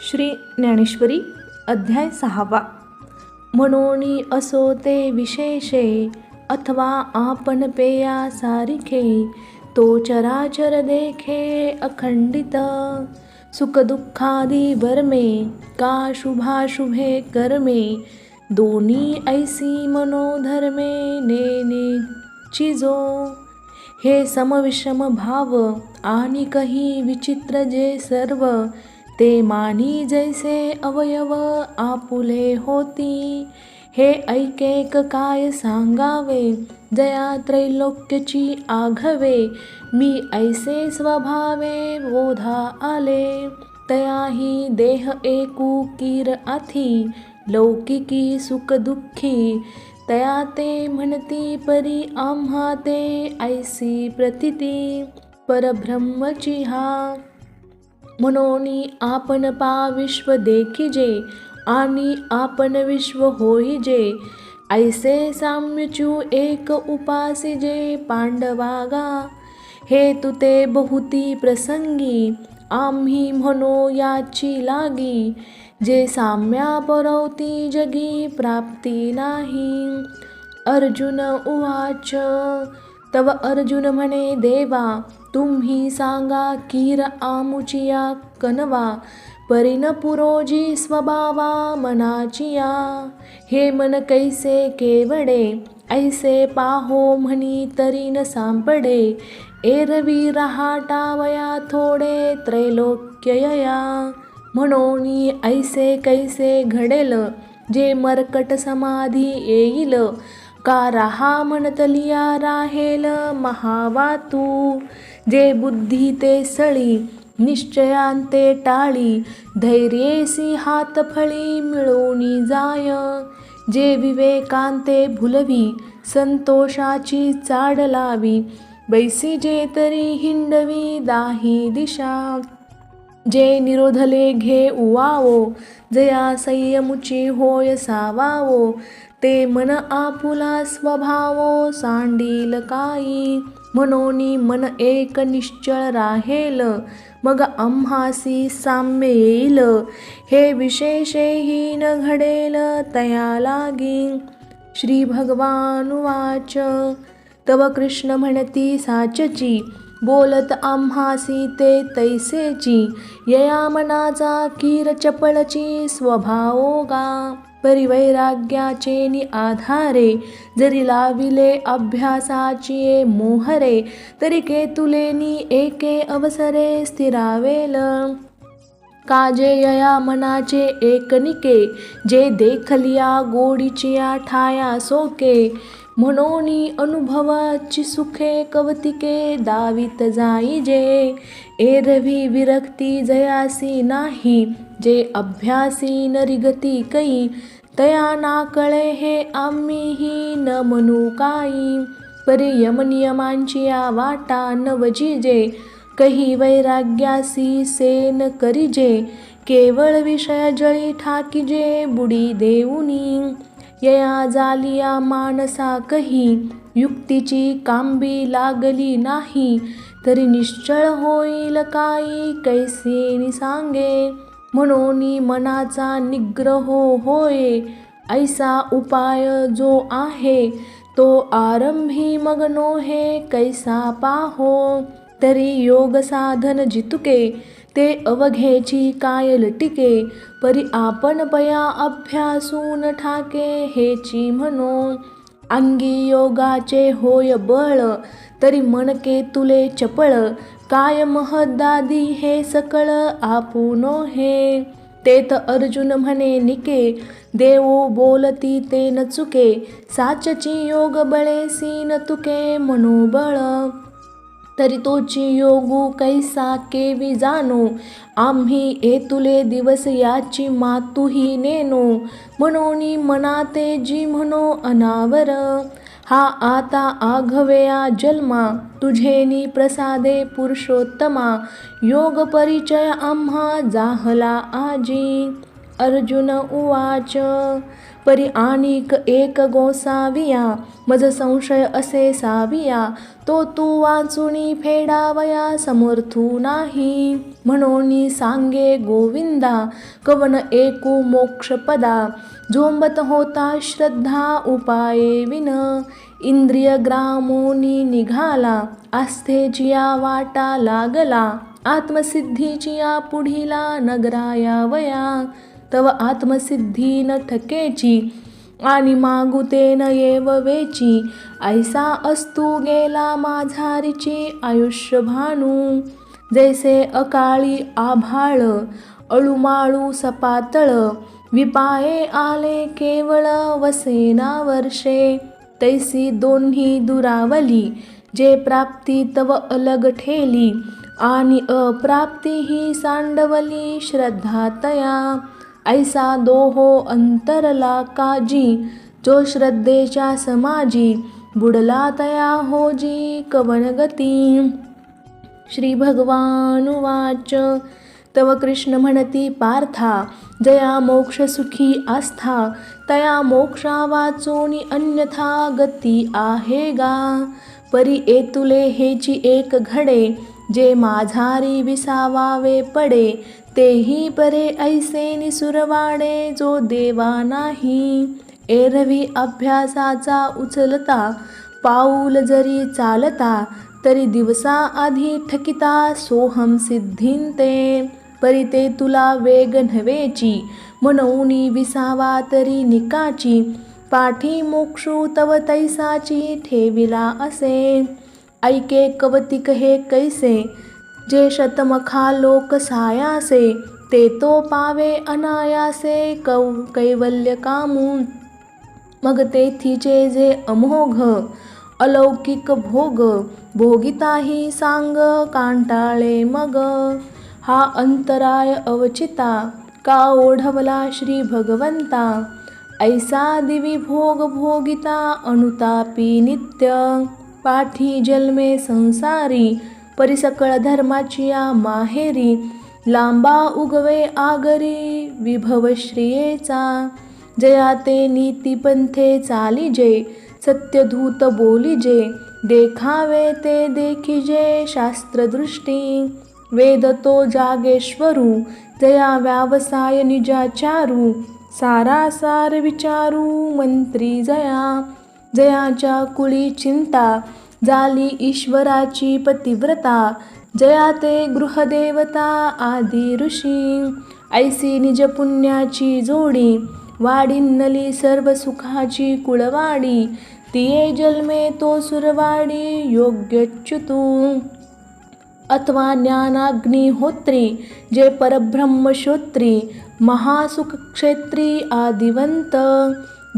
श्री ज्ञानेश्वरी अध्याय सहावा. म्हणून असो ते विशेषे अथवा आपण पेया सारिखे तो चराचर देखे अखंडित. सुखदुःखादी वर्मे का शुभाशुभे कर्मे दोन्ही ऐसी मनोधर्मे नेने चिजो. हे समविषम भाव आणि कही विचित्र जे सर्व ते मानी जैसे अवयव आपुले होती। हे ऐकेक काय सांगावे? जया त्रैलोक्यची आघवे। मी ऐसे स्वभावे बोधा आले। तयाही देह एकू कीर आथी। लौकिकी सुख दुःखी। तया ते म्हणती परी आम्हा ते ऐसी प्रतिती। परब्रह्मची हा म्हणून आपण पा विश्व देखिजे आणि आपण विश्व होईजे ऐसे साम्यचू एक उपासिजे पांडवागा हे तुते बहुती प्रसंगी आम्ही म्हणो याची लागी. जे साम्या परवती जगी प्राप्ती नाही. अर्जुन उवाच तव अर्जुन म्हणे देवा तुम्ही सांगा कीर आमुचिया कनवा परिन पुरोजी स्वभावा मनाचिया. हे मन कैसे केवडे ऐसे पाहो म्हणी तरी न सांपडे. एरवी रहाटावया थोडे त्रैलोक्यया. म्हणून ऐसे कैसे घडेल जे मरकट समाधी येईल. का राहा म्हणतलिया राहेल महावातू? जे बुद्धी ते सळी निश्चयांते टाळी धैर्येसी हात फळी मिळवणी जाय. जे विवेकांते भुलवी संतोषाची चाड लावी बैसी जे तरी हिंडवी दाही दिशा. जे निरोधले घे उवावो जया संयमुची होय सावावो ते मन आपुला स्वभावो सांडील काई मनोनी मन एक निश्चळ राहेल. मग आम्हासी साम्य येईल. हे विशेषही न घडेल तया लागी. श्री भगवान वाच. तव कृष्ण म्हणती साचची. बोलत आम्हासी ते तैसेची. यया मनाचा कीर चपळची स्वभावोगा. परिवैराग्याचे नि आधारे जरी लाविले अभ्यासाची मोहरे तरी केतुलेनी एके अवसरे स्थिरावेल. काजे यया मनाचे एकनिके जे देखलिया गोडीचिया ठाया सोके म्हणून अनुभवाची सुखे कवतिके दावित जाईजे. एरवी विरक्ती जयासी नाही जे अभ्यासी नरिगती कै तया नाकळे हे आम्हीही न म्हणू काही. परी यमनियमांची या वाटा न वजिजे कही वैराग्यासी सेन करिजे केवळ विषय जळी ठाकीजे बुडी देऊनी. यया जालिया माणसा कही युक्तीची कांबी लागली नाही. तरी निश्चळ होईल काही कैसे सांगे. म्हणून मनाचा निग्रह होय. ऐसा उपाय जो आहे तो आरंभी मग्नो हे कैसा पाहो. तरी योग साधन जितुके ते अवघेची काय लटिके. परी आपण पया अभ्यासून ठाके हेची म्हणो अंगी योगाचे होय बळ तरी मनके तुले चपळ काय महदादी हे सकळ आपुनो हे तेत अर्जुन म्हणे निके देवो बोलती ते न चुके साचची योग बळे सीन तुके मनोबळ तरी तोची योगू कैसा केवी जाणो? आम्ही एतुले दिवस याची मातुही नेनो म्हणून मनाते जी म्हणो अनावर. हा आता आघवया जन्मा. तुझेनी प्रसादे पुरुषोत्तमा. योग परिचय आम्हा जाहला आजी. अर्जुन उवाच. परी आणिक एक गोसाविया मज संशय असे साविया तो तू वाचुनी फेडावया समर्थू नाही. म्हणून सांगे गोविंदा कवन एकू मोक्षपदा झोंबत होता श्रद्धा उपाये विन. इंद्रिय ग्रामोनी निघाला आस्थेचिया वाटा लागला आत्मसिद्धीचिया पुढीला नगराया वया. तव आत्मसिद्धी न ठकेची आणि मागुते न येव वेची. ऐसा असतू गेला माझारीची आयुष्य भानू जैसे अकाळी आभाळ अळुमाळू सपातळ विपाये आले केवळ वसेना वर्षे तैसी दोन्ही दुरावली जे प्राप्ती तव अलग ठेली. आणि अप्राप्ती ही सांडवली श्रद्धा तया. ऐसा दोहो अंतरला काजी जो श्रद्धेच्या समाजी बुडला तया होजी कवनगती. श्री भगवानुवाच तव कृष्ण म्हणती पार्था जया मोक्ष सुखी आस्था तया मोक्षा वाचोनी अन्यथा गती आहे गा. परी एतुले हेची एक घडे जे माझारी विसावावे पडे तेही परे ऐसे निसुरवाडे जो देवा नाही. एरवी अभ्यासाचा उचलता पाऊल जरी चालता तरी दिवसा आधी ठकिता सोहम सिद्धिंते. परी ते तुला वेग नव्हेची म्हणून विसावा तरी निकाची. पाठी मोक्षू तव तैसाची ठेविला असे. ऐके कवतिक हे कैसे जे शतमखा लोक सायासे ते तो पावे अनायासे कौ कैवल्य कामू मग तेथीचे जे अमोघ अलौकिक भोग भोगिताही सांग कांटाळे मग हा अंतराय अवचिता का ओढवला श्री भगवंता ऐसा दिवी भोग भोगिता अनुतापी नित्य पाठी जन्मे संसारी परिसकळ धर्माची माहेरी लांबा उगवे आगरी विभव श्रियेचा. जया ते नीतिपंथे चालिजे सत्यधूत बोलिजे देखावे ते देखिजे शास्त्रदृष्टी. वेद तो जागेश्वरू जया व्यावसाय निजाचारू. सारासार विचारू मंत्री जया. जयाच्या कुळी चिंता झाली ईश्वराची पतिव्रता जया ते गृहदेवता आदी ऋषी. ऐसी निज पुण्याची जोडी वाढिन्नली सर्व सुखाची कुळवाडी. तिये जन्मे तो सुरवाडी योग्यच्युतू अथवा ज्ञानाग्निहोत्री जे परब्रह्मश्रोत्री महासुखक्षेत्री आदिवंत.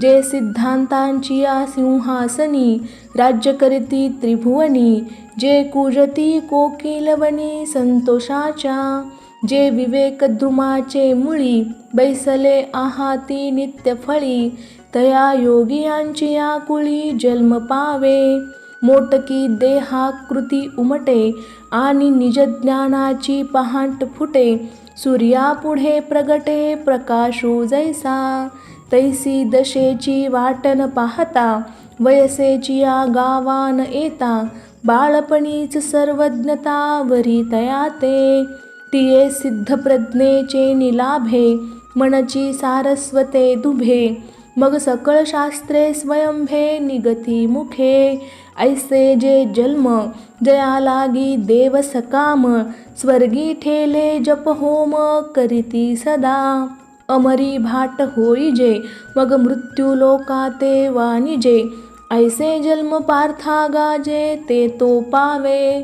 जे सिद्धांतांची या सिंहासनी राज्य करीती त्रिभुवनी जे कुजती कोकिलवनी संतोषाच्या जे विवेकद्रुमाचे मुळी बैसले आहाती नित्यफळी तया योगियांची या कुळी जन्म पावे. मोटकी देहाकृती उमटे आणि निजज्ञानाची पहाट फुटे सूर्यापुढे प्रगटे प्रकाशू जैसा. तैसी दशेची वाटन पाहता वयसेची या गावान येता बाळपणीच सर्वज्ञता वरी तया ते तिये सिद्ध प्रज्ञेचे निलाभे मनची सारस्वते दुभे. मग सकळ शास्त्रे स्वयंभे निगती मुखे. ऐसे जे जन्म जया लागी देव सकाम स्वर्गी ठेले जप होम करीती सदा. अमरी भाट होई जे मग मृत्यू लोकाते वाणिजे ऐसे जन्म पार्था गाजे ते तो पावे.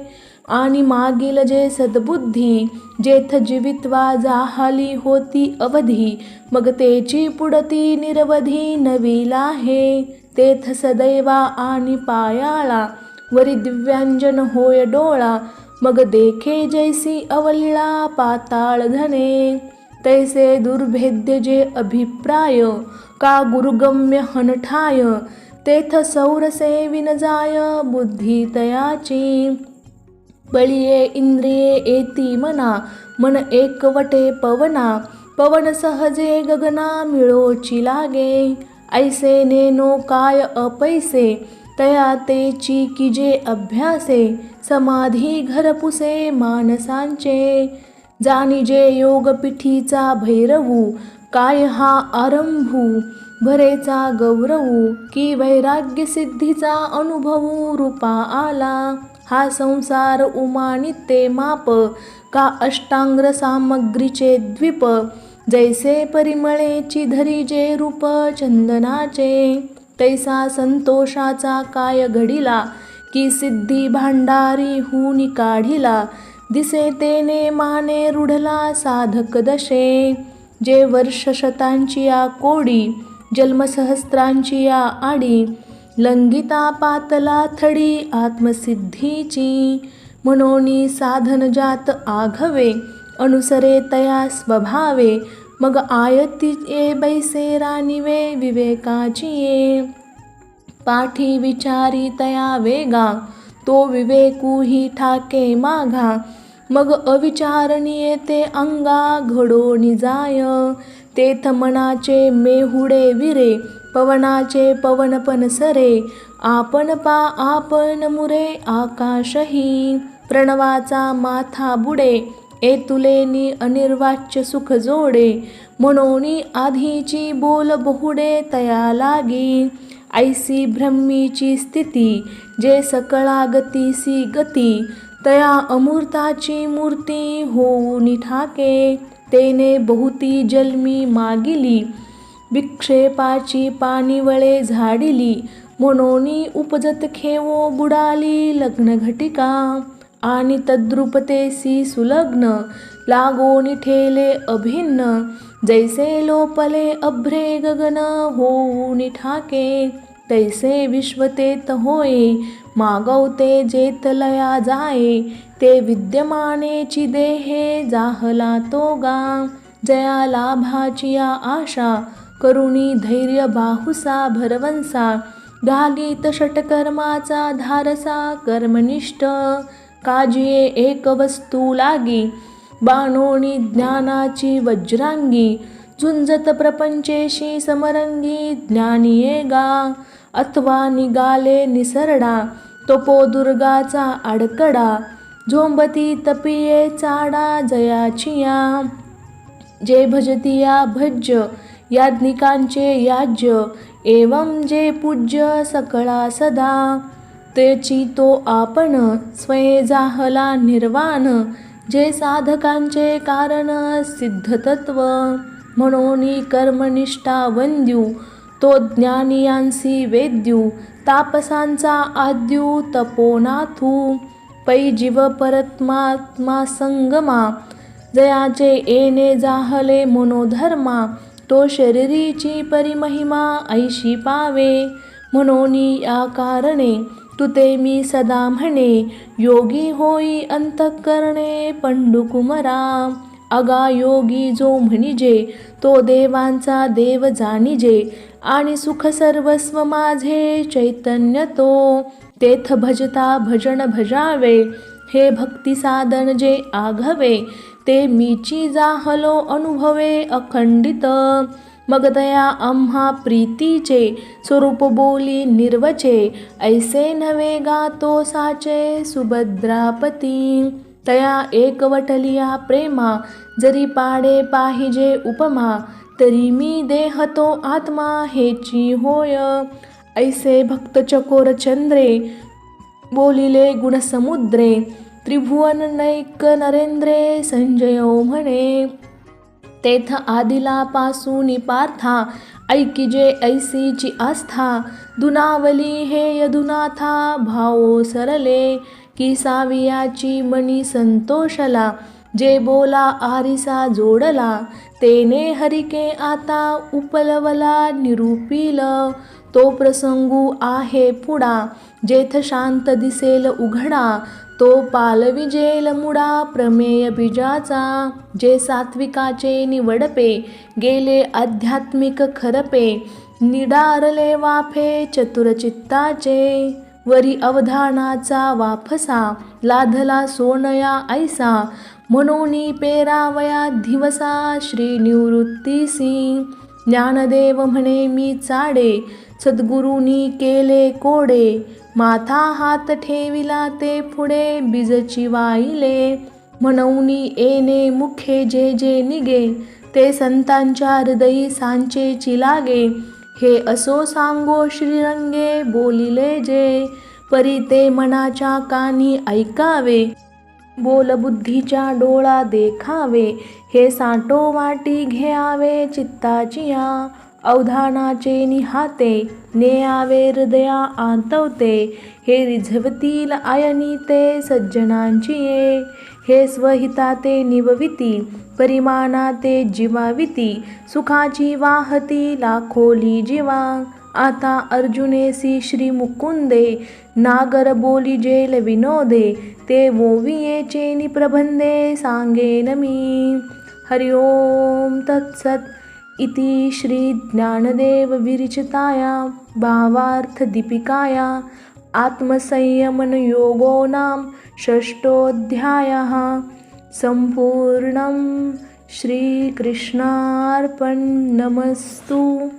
आणि मागील जे सद्बुद्धी जेथ जीवित्वा जाहाली होती अवधी मग तेची पुडती निरवधी नवीला हे. तेथ सदैवा आणि पायाळा वरी दिव्यांजन होय डोळा मग देखे जैसी अवलिळा पाताळ धने. तैसे दुर्भेद्य जे अभिप्राय का गुरुगम्य हनठाय तेथ सौरसे विनजाय बुद्धी तयाची बळिये इंद्रिये एती मना मन एकवटे पवना पवन सहजे गगना मिळोची लागे। ऐसे नेनो काय अपैसे तया तेची की जे अभ्यासे समाधी घरपुसे मानसांचे। जानिजे जे योग पिठीचा भैरवू काय हा आरंभू? भरेचा गौरवू की वैराग्य सिद्धीचा अनुभवू रूपा आला? हा संसार उमानिते माप का अष्टांग्र सामग्रीचे द्वीप? जैसे परिमळेची धरीजे रूप चंदनाचे तैसा संतोषाचा काय घडिला? की सिद्धी भांडारी हुनी काढिला? दिसे तेने माने रुढला साधक दशे. जे वर्ष शतांची या कोडी जन्मसहस्रांची या आडी लंगिता पातला थडी आत्मसिद्धीची. मनोनी साधन जात आघवे अनुसरे तया स्वभावे मग आयती ये बैसे रानिवे विवेकाची ये पाठी विचारी तया वेगा तो विवेकू ही ठाके माघा. मग अविचारणीय ते अंगा घडोनी जाय. तेथ मनाचे मेहुडे विरे पवनाचे पवनपन सरे. आपण पा आपण मुरे आकाशही. प्रणवाचा माथा बुडे ए तुलेनी अनिर्वाच्य सुख जोडे. म्हणोनी आधीची बोल बहुडे तया लागी. ऐसी ब्रह्मीची स्थिती जे सकळा गतीसी गती तया अमूर्ताची मूर्ती होऊन ठाके तेने बहुती जन्मी मागिली विक्षेपाची पाणीवळे झाडिली मनोनी उपजत खेवो बुडाली लग्न घटिका आणि तद्रुपतेसी सुलग्न लागोनी ठेले अभिन्न जैसे लोपले अभ्रे गगन होऊन ठाके. तैसे विश्वतेत होये मागवते जेतलया जाये ते विद्यमानेची देहे जाहला तो गा जया लाभाचिया आशा करुणी धैर्य बाहुसा भरवंसा घालीत षटकर्माचा धारसा कर्मनिष्ठ काजिये एक वस्तू लागी बाणोणी ज्ञानाची वज्रांगी झुंजत प्रपंचेशी समरंगी ज्ञानिये गा अथवा निगाले निसरडा तोपो दुर्गाचा आडकडा झोंबती तपिये चाडा जयाचिया जे भजतिया भज्य याज्ञिकांचे याज्य एवं जे पूज्य सकळा सदा. तेची तो आपण स्वये जाहला निर्वाण जे साधकांचे कारण सिद्धतत्व. म्हणून कर्मनिष्ठा वंद्यू तो ज्ञानियांसी वेद्यू तापसांचा आद्यू तपोनाथू पै जीव परत्मात्मा संगमा जयाचे येणे जाहले मनोधर्मा तो शरीरीची परिमहिमा ऐशी पावे म्हणून या कारणे तुते मी सदा म्हणे योगी होई अंतकरणे पंडुकुमरा अगा योगी जो म्हणिजे तो देवांचा देव जाणिजे आणि सुख सर्वस्व माझे चैतन्य तो. तेथ भजता भजन भजावे हे भक्ती साधन जे आघवे ते मीची जाहलो अनुभवे अखंडित. मग दया आम्हा प्रीतीचे स्वरूप बोली निर्वचे ऐसे नवे गातो साचे सुभद्रापती. तया एकवटलिया प्रेमा जरी पाडे पाहिजे उपमा तरी मी देहतो आत्मा हेची होय. ऐसे भक्त चकोर चंद्रे बोलिले गुणसमुद्रे त्रिभुवन नैक नरेंद्रे संजयो म्हणे. तेथ आदिला पासून पार्था ऐकिजे ऐसीची आस्था दुनावली हे यदुनाथा भावो सरले की सावियाची मणी संतोषला जे बोला आरिसा जोडला तेने हरिके आता उपलवला निरूपिल. तो प्रसंगू आहे पुढा जेथ शांत दिसेल उघडा. तो पालविजेल मुडा प्रमेय बीजाचा. जे सात्विकाचे निवडपे गेले आध्यात्मिक खरपे. निडारले वाफे चतुरचित्ताचे. वरी अवधानाचा वाफसा लाधला सोनया ऐसा मनोनी पेरावया दिवसा श्री निवृत्तीसी ज्ञानदेव म्हणे मी चाडे सद्गुरूनी केले कोडे माथा हात ठेविला ते पुढे बीजची वाईले म्हणूनी येणे मुखे जे जे निगे ते संतांच्या हृदयी सांचेची लागे. हे असो सांगो श्रीरंगे बोलिले जे. परी ते मनाच्या कानी ऐकावे. बोल बुद्धीच्या डोळा देखावे. हे साटो वाटी घ्यावे चित्ताचिया अवधानाचे निहाते नेयावे हृदया आंतवते. हे रिझवतील आयनी ते सज्जनांची ये. हे स्वहिता ते निवविती परिमाणा ते जीवाविती सुखाची वाहती लाखोली जीवा. आता अर्जुनेसी श्री मुकुंदे नागर बोली जेल विनोदे ते वोवियेचे निप्रबंधे सांगेन मी. हरिओम तत्सत इति श्री ज्ञानदेव विरचिताया भावार्थ दीपिकाया आत्मसंयमन योगो नाम षष्ठोऽध्यायः। सम्पूर्णं श्रीकृष्णार्पणमस्तु।